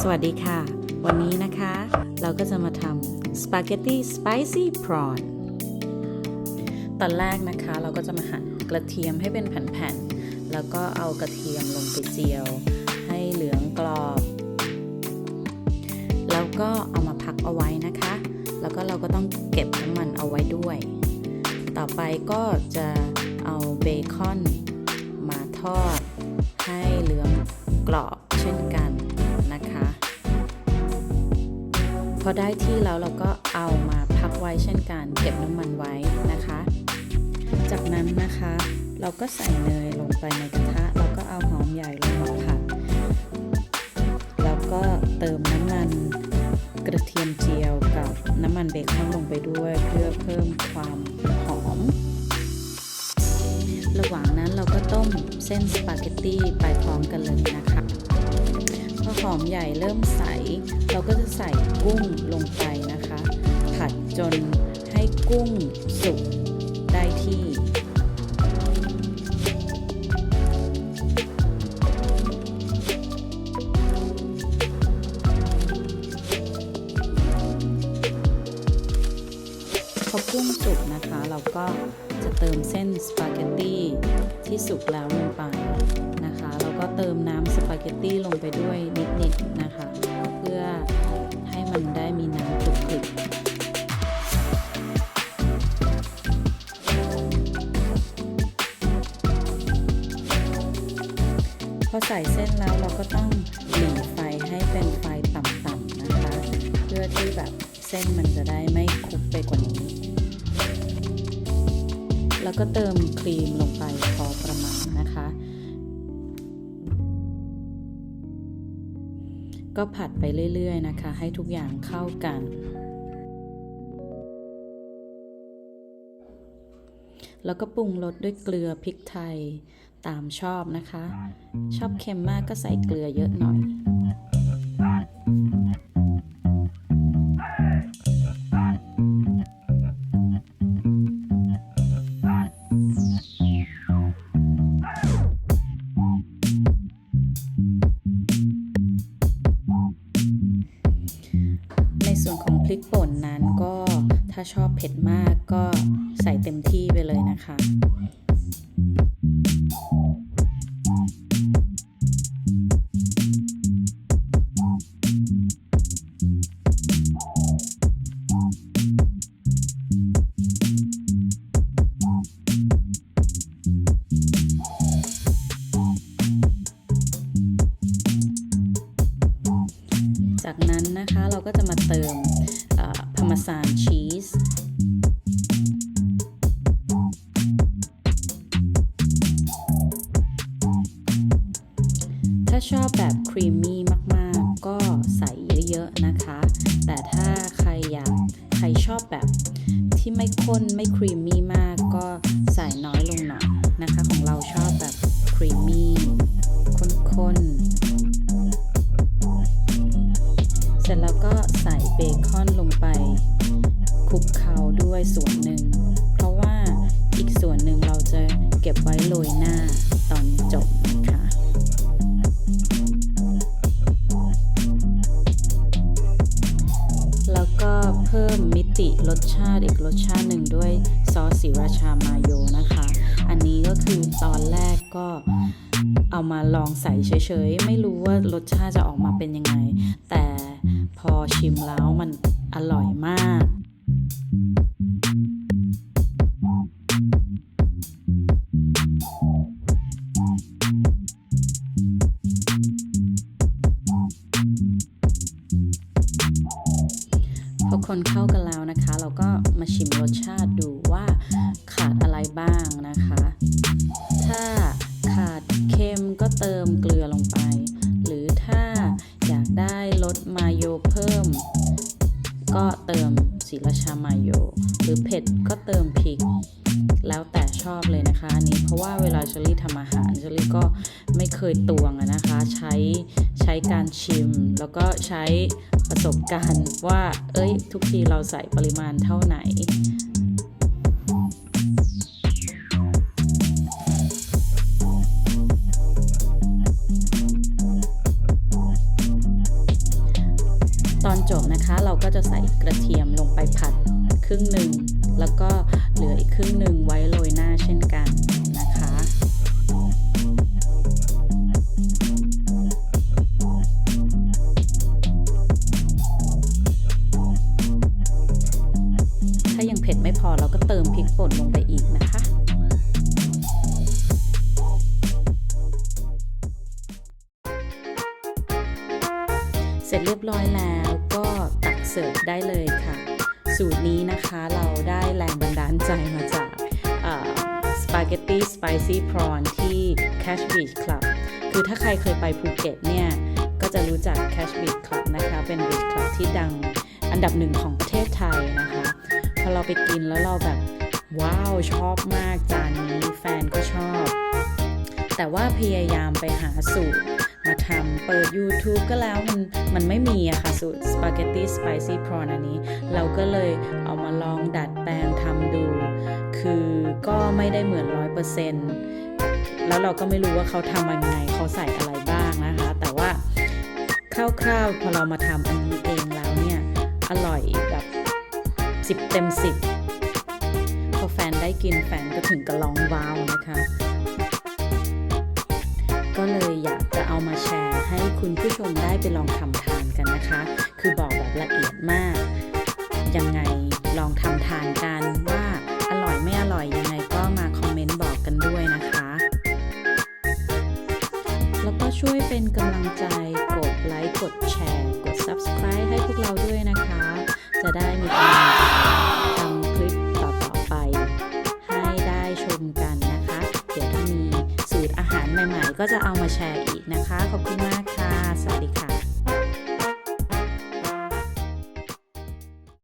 สวัสดีค่ะ วันนี้นะคะ เราก็จะมาทำสปาเกตตี้สไปซี่พรอนตอนแรกนะคะ เราก็จะมาหั่นกระเทียมให้เป็นแผ่นๆ แล้วก็เอากระเทียมลงไปเจียว ให้เหลืองกรอบ แล้วก็เอามาพักเอาไว้นะคะ แล้วก็เราก็ต้องเก็บน้ำมันเอาไว้ด้วย ต่อไปก็จะเอาเบคอนมาทอด ให้เหลืองกรอบ พอได้ที่แล้วเราก็เอามาพักไว้เช่นกัน เก็บน้ำมันไว้นะคะ จากนั้นนะคะ เราก็ใส่เนยลงไปในกระทะแล้วก็เอาหอมใหญ่ลงมาผัดแล้วก็เติมน้ำมันกระเทียมเจียวกับน้ำมันเบคอนลงไปด้วยเพื่อเพิ่มความหอม ระหว่างนั้นเราก็ต้มเส้นสปาเกตตี้ไปพร้อมกันเลยนะคะ พอหอมใหญ่เริ่มใส เราก็จะใส่กุ้งลงไปนะคะ ผัดจนให้กุ้งสุกได้ที่ พอกุ้งสุกนะคะ เราก็จะเติมเส้นสปาเกตตี้ที่สุกแล้วลงไป เติมน้ำสปาเกตตี้ลงไปด้วยนิดๆนะคะ เพื่อให้มันได้มีน้ำคลุกๆพอใส่เส้นแล้วเราก็ต้องหลีไฟให้เป็นไฟต่ำๆนะคะ เพื่อที่แบบเส้นมันจะได้ไม่คลุกไปกว่านี้ แล้วก็เติมครีม ก็ผัดไปเรื่อยๆนะคะ ให้ทุกอย่างเข้ากัน แล้วก็ปรุงรสด้วยเกลือพริกไทยตามชอบนะคะ ชอบเค็มมากก็ใส่เกลือเยอะหน่อย ริกป่นนั้นก็ถ้าชอบเผ็ดมากก็ใส่เต็มที่ไปเลยนะคะ ชอบแบบครีมมี่มากๆ ก็ใส่เยอะๆนะคะ แต่ถ้าใครอยากใครชอบแบบที่ไม่ข้นไม่ครีมมี่มากก็ใส่น้อยลงหน่อยนะคะ ของเราชอบแบบครีมมี่ข้นๆ เสร็จแล้วก็ใส่เบคอนลงไปคลุกเคล้าด้วยส่วนหนึ่ง เพราะว่าอีกส่วนหนึ่งเราจะเก็บไว้โรยหน้า ติรสชาติอีกรสชาติหนึ่งด้วยซอสสีราชามาโยนะคะ อันนี้ก็คือตอนแรกก็เอามาลองใส่เฉยๆ ไม่รู้ว่ารสชาติจะออกมาเป็นยังไง แต่พอชิมแล้วมันอร่อยมากพอคนเข้ากันแล้ว มาชิมรสชาติดูว่าขาดอะไรบ้างนะคะ ถ้าขาดเค็มก็เติมเกลือลงไป หรือถ้าอยากได้รสมาโยเพิ่ม ก็เติมสีราชามาโย หรือเผ็ดก็เติมพริก แล้วแต่ชอบเลยนะคะอันนี้เพราะว่าเวลาเชอรี่ทำอาหารเชอรี่ก็ไม่เคยตวงนะคะ ใช้ใช้การชิมแล้วก็ใช้ ประสบการณ์ว่า เอ้ย ทุกทีเราใส่ปริมาณเท่าไหนตอนจบนะคะเราก็จะใส่กระเทียมลงไปผัดครึ่งหนึ่ง แล้วก็เหลืออีกครึ่งหนึ่งไว้โรยหน้าเช่นกัน แล้วก็ตักเสิร์ฟได้เลยค่ะ สูตรนี้นะคะเราได้แรงบันดาลใจมาจากสปาเกตตี้สไปซี่พรอนที่ Cash Beach Club คือถ้าใครเคยไปภูเก็ตเนี่ย ก็จะรู้จัก Cash Beach Club นะคะ เป็น beach club ที่ดังอันดับหนึ่งของประเทศไทยนะคะ พอเราไปกินแล้วเราแบบ ว้าว ชอบมากจานนี้แฟนก็ชอบ แต่ว่าพยายามไปหาสูตร ทำเปิด YouTube ก็แล้วมันมันไม่มีอะค่ะสูตร Spaghetti Spicy Prawn อันนี้ เราก็เลยเอามาลองดัดแปลงทำดู คือก็ไม่ได้เหมือน100%แล้วเราก็ไม่รู้ว่าเขาทำยังไงเขาใส่อะไรบ้างนะคะ แต่ว่าคร่าวๆพอเรามาทำอันนี้เองแล้วเนี่ย อร่อยแบบ10เต็ม10พอแฟนได้กินแฟนก็ถึงกับร้องว้าวนะคะ ก็เลยอยาก เอามาแชร์ให้คุณผู้ชมได้ไปลองทำทานกันนะคะ คือบอกแบบละเอียดมาก ยังไงลองทำทานกันว่าอร่อยไม่อร่อยยังไงก็มาคอมเมนต์บอกกันด้วยนะคะ แล้วก็ช่วยเป็นกำลังใจกดไลค์กดแชร์กด subscribe ให้พวกเราด้วยนะคะ จะได้มีกำลังทำคลิปต่อๆไป ให้ได้ชมกันนะคะ เดี๋ยวถ้ามีสูตรอาหารใหม่ๆ ก็จะเอามาแชร์อีก คะ ขอบคุณมาก